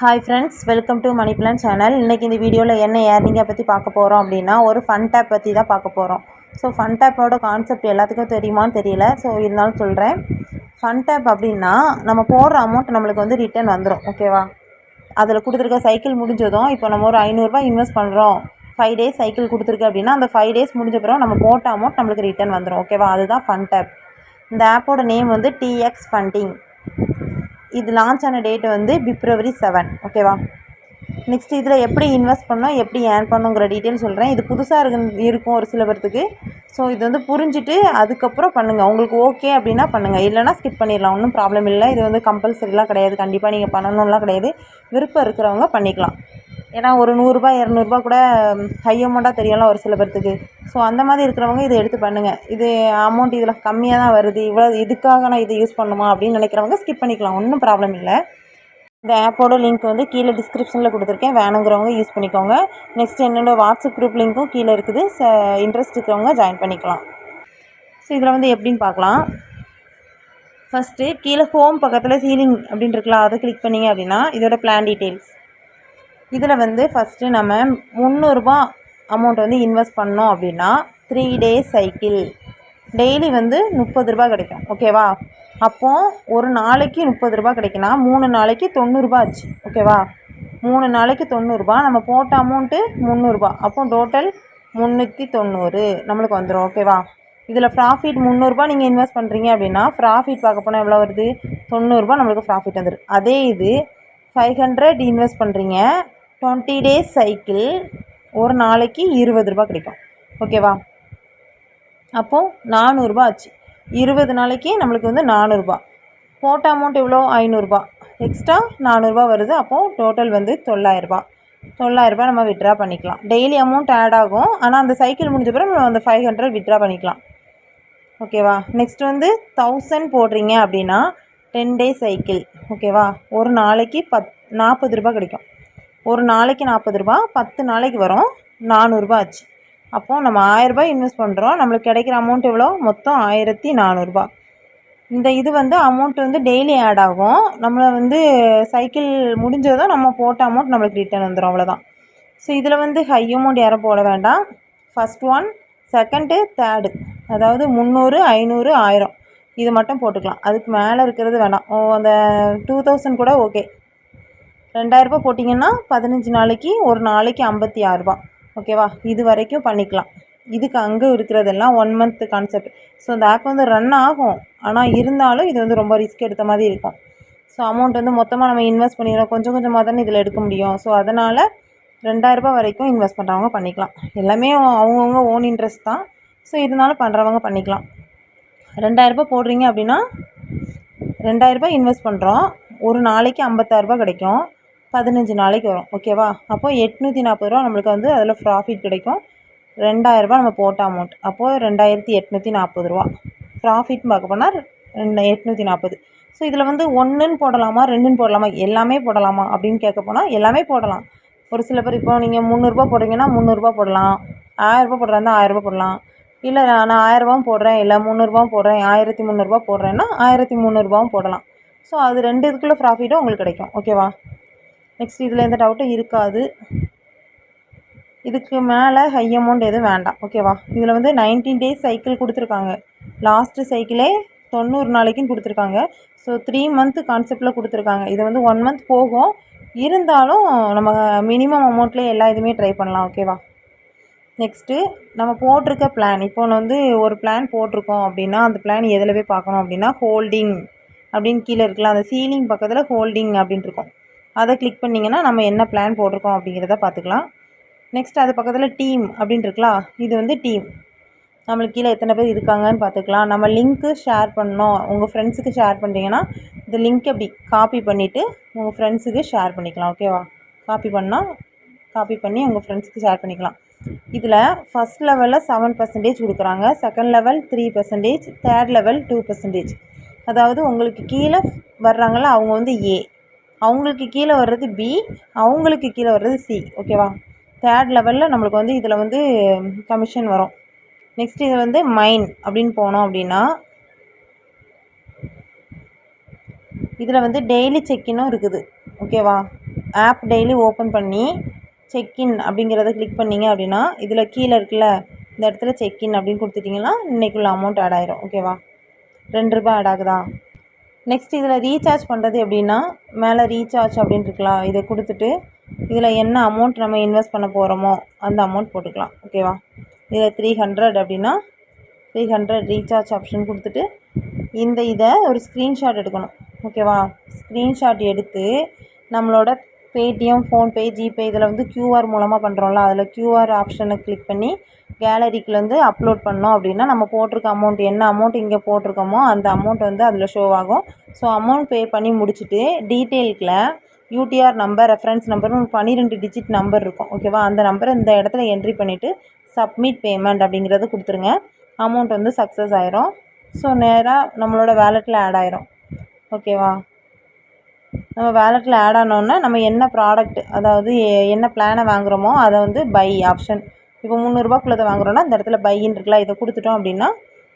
Hi friends welcome to money plan channel இன்றைக்கி இந்த வீடியோவில் என்ன ஏர்னிங்கை பற்றி பார்க்க போகிறோம் அப்படின்னா ஒரு ஃபன் டேப் பற்றி தான் பார்க்க போகிறோம் ஸோ ஃபன் டேப்போட கான்செப்ட் எல்லாத்துக்கும் தெரியுமான்னு தெரியல. ஸோ இருந்தாலும் சொல்கிறேன் ஃபன் டேப் அப்படின்னா நம்ம போடுற அமௌண்ட் நம்மளுக்கு வந்து ரிட்டர்ன் வந்துடும் ஓகேவா அதில் கொடுத்துருக்க சைக்கிள் முடிஞ்சதும் இப்போ நம்ம ஒரு ஐநூறுரூபா இன்வெஸ்ட் பண்ணுறோம் ஃபைவ் டேஸ் சைக்கிள் கொடுத்துருக்கு அப்படின்னா அந்த ஃபைவ் டேஸ் முடிஞ்ச பிறகு நம்ம போட்ட அமௌண்ட் நம்மளுக்கு ரிட்டர்ன் வந்துடும் ஓகேவா அதுதான் ஃபன் டேப் இந்த ஆப்போட நேம் வந்து டிஎக்ஸ் ஃபண்டிங் இது லான்ச் ஆன டேட் வந்து பிப்ரவரி செவன் ஓகேவா நெக்ஸ்ட் இதில் எப்படி இன்வெஸ்ட் பண்ணோம் எப்படி ஏர்ன் பண்ணுங்கிற டீட்டெயில் சொல்கிறேன் இது புதுசாக இருக்கு இருக்கும் ஒரு சில பேர்த்துக்கு. ஸோ இது வந்து புரிஞ்சுட்டு அதுக்கப்புறம் பண்ணுங்கள் உங்களுக்கு ஓகே அப்படின்னா பண்ணுங்கள் இல்லைனா ஸ்கிப் பண்ணிடலாம். ஒன்றும் ப்ராப்ளம் இல்லை. இது வந்து கம்பல்சரிலாம் கிடையாது. கண்டிப்பாக நீங்கள் பண்ணணும்லாம் கிடையாது. விருப்பம் இருக்கிறவங்க பண்ணிக்கலாம். ஏன்னா ஒரு நூறுரூபா இரநூறுபா கூட ஹை அமௌண்ட்டாக தெரியலாம் ஒரு சில பேர்த்துக்கு. ஸோ அந்த மாதிரி இருக்கிறவங்க இதை எடுத்து பண்ணுங்கள் இது அமௌண்ட் இதில் கம்மியாக தான் வருது. இவ்வளோ இதுக்காக நான் இதை யூஸ் பண்ணுமா அப்படின்னு நினைக்கிறவங்க ஸ்கிப் பண்ணிக்கலாம். ஒன்றும் ப்ராப்ளம் இல்லை. இந்த ஆப்போட லிங்க் வந்து கீழே டிஸ்கிரிப்ஷனில் கொடுத்துருக்கேன். வேணுங்கிறவங்க யூஸ் பண்ணிக்கோங்க. நெக்ஸ்ட் என்னென்ன வாட்ஸ்அப் குரூப் லிங்க்கும் கீழே இருக்குது. ச இன்ட்ரெஸ்ட் இருக்கிறவங்க ஜாயின் பண்ணிக்கலாம். ஸோ இதில் வந்து எப்படின்னு பார்க்கலாம். ஃபஸ்ட்டு கீழே ஹோம் பக்கத்தில் சீலிங் அப்படின்னு இருக்கலாம் அதை கிளிக் பண்ணிங்க அப்படின்னா இதோட பிளான் டீட்டெயில்ஸ் இதில் வந்து ஃபஸ்ட்டு நம்ம முந்நூறுரூபா அமௌண்ட் வந்து இன்வெஸ்ட் பண்ணோம் அப்படின்னா த்ரீ டேஸ் சைக்கிள் டெய்லி வந்து முப்பது ரூபா கிடைக்கும் ஓகேவா அப்போது ஒரு நாளைக்கு முப்பது ரூபா கிடைக்குன்னா மூணு நாளைக்கு தொண்ணூறுரூபா ஆச்சு. ஓகேவா மூணு நாளைக்கு தொண்ணூறுரூபா நம்ம போட்ட அமௌண்ட்டு முந்நூறுரூபா அப்போ டோட்டல் முந்நூற்றி தொண்ணூறு நம்மளுக்கு வந்துடும் ஓகேவா இதில் ப்ராஃபிட் முந்நூறுரூபா நீங்கள் இன்வெஸ்ட் பண்ணுறீங்க அப்படின்னா ப்ராஃபிட் பார்க்க போனால் எவ்வளோ வருது? தொண்ணூறுரூபா நம்மளுக்கு ப்ராஃபிட் வந்துடும் அதே இது ஃபைவ் ஹண்ட்ரட் இன்வெஸ்ட் பண்ணுறீங்க டுவெண்ட்டி டேஸ் சைக்கிள் ஒரு நாளைக்கு இருபது ரூபா கிடைக்கும். ஓகேவா அப்போது நானூறுரூபா ஆச்சு. இருபது நாளைக்கு நம்மளுக்கு வந்து நானூறுரூபா போட்ட அமௌண்ட் எவ்வளோ? ஐநூறுரூபா எக்ஸ்ட்ரா நானூறுரூபா வருது. அப்போது டோட்டல் வந்து தொள்ளாயிரரூபா தொள்ளாயிரரூபா நம்ம விட்ரா பண்ணிக்கலாம். டெய்லி அமௌண்ட் ஆட் ஆகும். ஆனால் அந்த சைக்கிள் முடிஞ்ச பிறகு நம்ம அந்த ஃபைவ் ஹண்ட்ரட் விட்ரா பண்ணிக்கலாம். ஓகேவா நெக்ஸ்ட் வந்து தௌசண்ட் போடுறீங்க அப்படின்னா டென் டேஸ் சைக்கிள் ஓகேவா ஒரு நாளைக்கு பத் நாற்பது ரூபா கிடைக்கும். ஒரு நாளைக்கு நாற்பது ரூபா பத்து நாளைக்கு வரும் நானூறுரூபா ஆச்சு. அப்போது நம்ம ஆயரரூபா இன்வெஸ்ட் பண்ணுறோம் நம்மளுக்கு கிடைக்கிற அமௌண்ட் எவ்வளோ? மொத்தம் ஆயிரத்தி நானூறுரூபா இந்த இது வந்து அமௌண்ட் வந்து டெய்லி ஆட் ஆகும். நம்மளை வந்து சைக்கிள் முடிஞ்சதும் நம்ம போட்ட அமௌண்ட் நம்மளுக்கு ரிட்டர்ன் வந்துடும் அவ்வளோதான் ஸோ இதில் வந்து ஹை அமௌண்ட் யாரும் போட வேண்டாம். ஃபஸ்ட் ஒன் செகண்டு தேர்டு அதாவது முந்நூறு ஐநூறு ஆயிரம். இது மட்டும் போட்டுக்கலாம். அதுக்கு மேலே இருக்கிறது வேண்டாம் ஓ அந்த டூ தௌசண்ட் கூட ஓகே ரெண்டாயிரரூபா போட்டிங்கன்னா பதினஞ்சு நாளைக்கு ஒரு நாளைக்கு ஐம்பத்தி ஆறுரூபா ஓகேவா? இது வரைக்கும் பண்ணிக்கலாம். இதுக்கு அங்கே இருக்கிறதெல்லாம் ஒன் மந்த் கான்செப்ட் ஸோ அந்த ஆப் வந்து ரன் ஆகும். ஆனால் இருந்தாலும் இது வந்து ரொம்ப ரிஸ்க் எடுத்த மாதிரி இருக்கும். ஸோ அமௌண்ட் வந்து மொத்தமாக நம்ம இன்வெஸ்ட் பண்ணிடுறோம். கொஞ்சம் கொஞ்சமாக தானே இதில் எடுக்க முடியும். ஸோ அதனால் ரெண்டாயிரரூபா வரைக்கும் இன்வெஸ்ட் பண்ணுறவங்க பண்ணிக்கலாம். எல்லாமே அவங்கவுங்க ஓன் இன்ட்ரெஸ்ட் தான். ஸோ இருந்தாலும் பண்ணுறவங்க பண்ணிக்கலாம். ரெண்டாயிரரூபா போடுறீங்க அப்படின்னா ரெண்டாயிரரூபா இன்வெஸ்ட் பண்ணுறோம் ஒரு நாளைக்கு ஐம்பத்தாயிரரூபா கிடைக்கும். பதினஞ்சு நாளைக்கு வரும் ஓகேவா அப்போது எட்நூற்றி நாற்பது ரூபா நம்மளுக்கு வந்து அதில் ப்ராஃபிட் கிடைக்கும். ரெண்டாயிரரூபா நம்ம போட்ட அமௌண்ட் அப்போது ரெண்டாயிரத்தி எட்நூற்றி நாற்பது ரூபா. ப்ராஃபிட்னு பார்க்க போனால் ரெண்டு எட்நூற்றி நாற்பது ஸோ இதில் வந்து ஒன்றுன்னு போடலாமா ரெண்டுன்னு போடலாமா? எல்லாமே போடலாமா அப்படின்னு கேட்க போனால் எல்லாமே போடலாம். ஒரு சில பேர் இப்போ நீங்கள் முந்நூறுரூபா போடுறீங்கன்னா முந்நூறுரூபா போடலாம். ஆயிரரூபா போடுறாருந்தா ஆயிரரூபா போடலாம். இல்லை நான் ஆயிரரூபாவும் போடுறேன் இல்லை முந்நூறுரூபாவும் போடுறேன் ஆயிரத்தி முந்நூறுரூபா போடுறேன்னா ஆயிரத்தி முந்நூறுரூபாவும் போடலாம். ஸோ அது ரெண்டு இதுக்குள்ளே ப்ராஃபிட்டும் உங்களுக்கு கிடைக்கும் ஓகேவா நெக்ஸ்ட் இதில் எந்த டவுட்டும் இருக்காது. இதுக்கு மேலே ஹை அமௌண்ட் எதுவும் வேண்டாம். ஓகேவா இதில் வந்து நைன்டீன் டேஸ் சைக்கிள் கொடுத்துருக்காங்க. லாஸ்ட்டு சைக்கிளே தொண்ணூறு நாளைக்குன்னு கொடுத்துருக்காங்க. ஸோ த்ரீ மந்த்து கான்செப்டில் கொடுத்துருக்காங்க. இது வந்து ஒன் மந்த் போகும். இருந்தாலும் நம்ம மினிமம் அமௌண்ட்லேயே எல்லா இதுவுமே ட்ரை பண்ணலாம். ஓகேவா நெக்ஸ்ட்டு நம்ம போட்டிருக்க பிளான் இப்போ வந்து ஒரு பிளான் போட்டிருக்கோம் அப்படின்னா அந்த பிளான் எதில் போய் பார்க்கணும் அப்படின்னா ஹோல்டிங் அப்படின்னு கீழே இருக்கலாம் அந்த சீலிங் பக்கத்தில் ஹோல்டிங் அப்படின்ட்டு இருக்கும். அதை கிளிக் பண்ணிங்கன்னா நம்ம என்ன பிளான் போட்டிருக்கோம் அப்படிங்கிறத பார்த்துக்கலாம். நெக்ஸ்ட் அது பக்கத்தில் டீம் அப்படின்னு இருக்கலாம் இது வந்து டீம் நம்மளுக்கு கீழே எத்தனை பேர் இருக்காங்கன்னு பார்த்துக்கலாம். நம்ம லிங்க்கு ஷேர் பண்ணோம். உங்கள் ஃப்ரெண்ட்ஸுக்கு ஷேர் பண்ணுறீங்கன்னா இந்த லிங்க் அப்படி காப்பி பண்ணிவிட்டு உங்கள் ஃப்ரெண்ட்ஸுக்கு ஷேர் பண்ணிக்கலாம். ஓகேவா காப்பி பண்ணால் காப்பி பண்ணி உங்கள் ஃப்ரெண்ட்ஸுக்கு ஷேர் பண்ணிக்கலாம். இதில் ஃபஸ்ட் லெவலில் செவன் பர்சன்டேஜ் கொடுக்குறாங்க. Second level three percentage third level two percentage அதாவது உங்களுக்கு கீழே வர்றாங்கள அவங்க வந்து ஏ அவங்களுக்கு கீழே வர்றது பி அவங்களுக்கு கீழே வர்றது சி ஓகேவா தேர்ட் லெவலில் நம்மளுக்கு வந்து இதில் வந்து கமிஷன் வரும். நெக்ஸ்ட் இது வந்து மைன் அப்படின்னு போனோம் அப்படின்னா இதில் வந்து டெய்லி செக்கினும் இருக்குது ஓகேவா ஆப் டெய்லி ஓப்பன் பண்ணி செக்இன் அப்படிங்கிறத கிளிக் பண்ணிங்க அப்படின்னா இதில் கீழே இருக்குல்ல இந்த இடத்துல செக்இன் அப்படின்னு கொடுத்துட்டிங்கன்னா இன்றைக்குள்ள அமௌண்ட் ஆட் ஆயிரும் ஓகேவா ரெண்டு ரூபாய் ஆட் ஆகுதா? நெக்ஸ்ட் இதில் ரீசார்ஜ் பண்ணுறது எப்படின்னா மேலே ரீசார்ஜ் அப்படின்னு இருக்கலாம் இதை கொடுத்துட்டு இதில் என்ன அமௌண்ட் நம்ம இன்வெஸ்ட் பண்ண போகிறோமோ அந்த அமௌண்ட் போட்டுக்கலாம். ஓகேவா இதில் த்ரீ ஹண்ட்ரட் அப்படின்னா த்ரீ ஹண்ட்ரட் ரீசார்ஜ் ஆப்ஷன் கொடுத்துட்டு இந்த இதை ஒரு ஸ்க்ரீன்ஷாட் எடுக்கணும். ஓகேவா ஸ்க்ரீன்ஷாட் எடுத்து நம்மளோட பேடிஎம் ஃபோன்பே ஜிபே இதில் வந்து க்யூஆர் மூலமாக பண்ணுறோம்ல அதில் க்யூஆர் ஆப்ஷனை கிளிக் பண்ணி கேலரிக்கு வந்து அப்லோட் பண்ணோம் அப்படின்னா நம்ம போட்டிருக்க அமௌண்ட் என்ன அமௌண்ட் இங்கே போட்டிருக்கோமோ அந்த அமௌண்ட் வந்து அதில் ஷோ ஆகும். ஸோ அமௌண்ட் பே பண்ணி முடிச்சுட்டு டீட்டெயிலுக்கில் யூடிஆர் நம்பர் ரெஃபரன்ஸ் நம்பர்னு பன்னிரெண்டு டிஜிட் நம்பர் இருக்கும். ஓகேவா அந்த நம்பரை இந்த இடத்துல என்ட்ரி பண்ணிவிட்டு சப்மிட் பேமெண்ட் அப்படிங்கிறது கொடுத்துருங்க. அமௌண்ட் வந்து சக்ஸஸ் ஆயிரும். ஸோ நேராக நம்மளோட வேலெட்டில் ஆட் ஆயிரும். ஓகேவா நம்ம வேலெட்டில் ஆட் ஆனோன்னா நம்ம என்ன ப்ராடக்ட் அதாவது என்ன பிளானை வாங்குகிறோமோ அதை வந்து பை ஆப்ஷன் இப்போ முந்நூறுரூபாக்குள்ளதை வாங்குறோன்னா அந்த இடத்துல பையின் இருக்குல்ல இதை கொடுத்துட்டோம் அப்படின்னா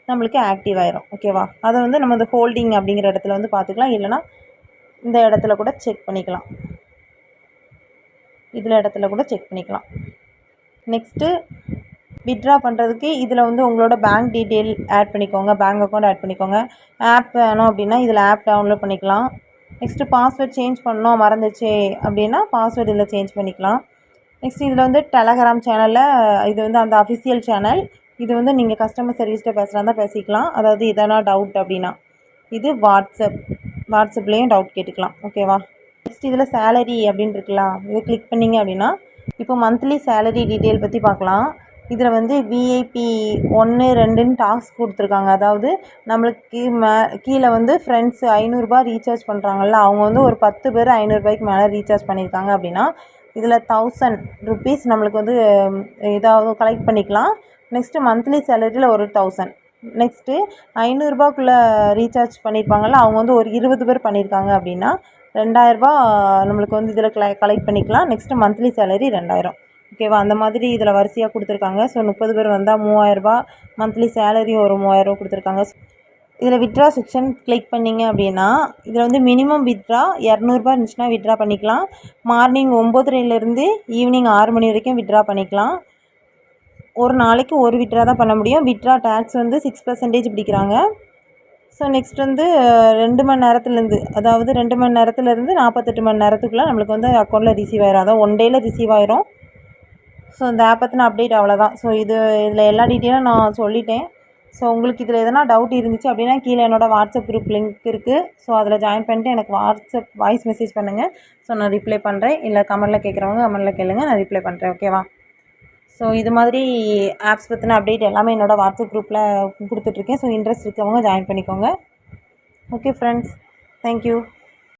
நம்மளுக்கு ஆக்டிவ் ஆயிரும். ஓகேவா அதை வந்து நம்ம இந்த ஹோல்டிங் அப்படிங்கிற இடத்துல வந்து பார்த்துக்கலாம். இல்லைன்னா இந்த இடத்துல கூட செக் பண்ணிக்கலாம். இதில் இடத்துல கூட செக் பண்ணிக்கலாம். நெக்ஸ்ட்டு வித்ட்ரா பண்ணுறதுக்கு இதில் வந்து உங்களோட பேங்க் டீட்டெயில் ஆட் பண்ணிக்கோங்க. பேங்க் அக்கௌண்ட் ஆட் பண்ணிக்கோங்க. ஆப் வேணும் அப்படின்னா இதில் ஆப் டவுன்லோட் பண்ணிக்கலாம். நெக்ஸ்ட்டு பாஸ்வேர்ட் சேஞ்ச் பண்ணோம். மறந்துச்சு அப்படின்னா பாஸ்வேர்டு இதில் சேஞ்ச் பண்ணிக்கலாம். நெக்ஸ்ட் இதில் வந்து டெலகிராம் சேனலில் இது வந்து அந்த அஃபிஷியல் சேனல் இது வந்து நீங்கள் கஸ்டமர் சர்வீஸ்கிட்ட பேசுகிறதா பேசிக்கலாம். அதாவது எதனா டவுட் அப்படின்னா இது வாட்ஸ்அப் வாட்ஸ்அப்லேயும் டவுட் கேட்டுக்கலாம். ஓகேவா நெக்ஸ்ட் இதில் சேலரி அப்படின்னு இருக்கலாம் இதை கிளிக் பண்ணிங்க அப்படின்னா இப்போ மந்த்லி சேலரி டீட்டெயில் பற்றி பார்க்கலாம். இதில் வந்து விஐபி ஒன்று ரெண்டுன்னு டாஸ்க் கொடுத்துருக்காங்க. அதாவது நம்மளுக்கு மே கீழே வந்து ஃப்ரெண்ட்ஸ் ஐநூறுரூபா ரீசார்ஜ் பண்ணுறாங்கல்ல அவங்க வந்து ஒரு பத்து பேர் ஐநூறுரூபாய்க்கு மேலே ரீசார்ஜ் பண்ணியிருக்காங்க அப்படின்னா இதில் தௌசண்ட் ருபீஸ் நம்மளுக்கு வந்து ஏதாவது கலெக்ட் பண்ணிக்கலாம். நெக்ஸ்ட்டு மந்த்லி சேலரியில் ஒரு தௌசண்ட் நெக்ஸ்ட்டு ஐநூறுரூபாக்குள்ளே ரீசார்ஜ் பண்ணியிருப்பாங்கல்ல அவங்க வந்து ஒரு இருபது பேர் பண்ணியிருக்காங்க அப்படின்னா ரெண்டாயிரரூபா நம்மளுக்கு வந்து இதில் கல கலெக்ட் பண்ணிக்கலாம். நெக்ஸ்ட்டு மந்த்லி சேலரி ரெண்டாயிரம். ஓகேவா அந்த மாதிரி இதில் வரிசையாக கொடுத்துருக்காங்க. ஸோ முப்பது பேர் வந்தால் மூவாயிரரூபா மந்த்லி சேலரி ஒரு மூவாயிரரூபா கொடுத்துருக்காங்க. இதில் வித்ட்ரா செக்ஷன் கிளிக் பண்ணிங்க அப்படின்னா இதில் வந்து மினிமம் வித்ட்ரா இரநூறுபா இருந்துச்சுன்னா வித்ட்ரா பண்ணிக்கலாம். மார்னிங் ஒம்போதரைலேருந்து ஈவினிங் ஆறு மணி வரைக்கும் வித்ட்ரா பண்ணிக்கலாம். ஒரு நாளைக்கு ஒரு வித்ட்ரா தான் பண்ண முடியும். வித்ட்ரா டேக்ஸ் வந்து சிக்ஸ் பர்சன்டேஜ் பிடிக்கிறாங்க. ஸோ நெக்ஸ்ட் வந்து ரெண்டு மணி நேரத்துலேருந்து அதாவது ரெண்டு மணி நேரத்துலேருந்து நாற்பத்தெட்டு மணி நேரத்துக்குள்ளே நம்மளுக்கு வந்து அக்கௌண்ட்டில் ரிசீவ் ஆயிரும். அதான் ஒன் டேயில் ரிசீவ் ஆயிரும். ஸோ இந்த ஆப் பற்றின அப்டேட் அவ்வளோதான் ஸோ இது இதில் எல்லா டீட்டெயிலும் நான் சொல்லிட்டேன். ஸோ உங்களுக்கு இதில் எதனா டவுட் இருந்துச்சு அப்படின்னா கீழே என்னோட வாட்ஸ்அப் குரூப் லிங்க் இருக்குது ஸோ அதில் ஜாயின் பண்ணிட்டு எனக்கு வாட்ஸ்அப் வாய்ஸ் மெசேஜ் பண்ணுங்கள் ஸோ நான் ரிப்ளை பண்ணுறேன் இல்லை கமெண்டில் கேட்குறவங்க கமெண்டில் கேளுங்க. நான் ரிப்ளை பண்ணுறேன் ஓகேவா ஸோ இது மாதிரி ஆப்ஸ் பற்றின அப்டேட் எல்லாமே என்னோட வாட்ஸ்அப் குரூப்பில் கொடுத்துட்ருக்கேன் ஸோ இன்ட்ரெஸ்ட் இருக்கவங்க ஜாயின் பண்ணிக்கோங்க. Okay friends thank you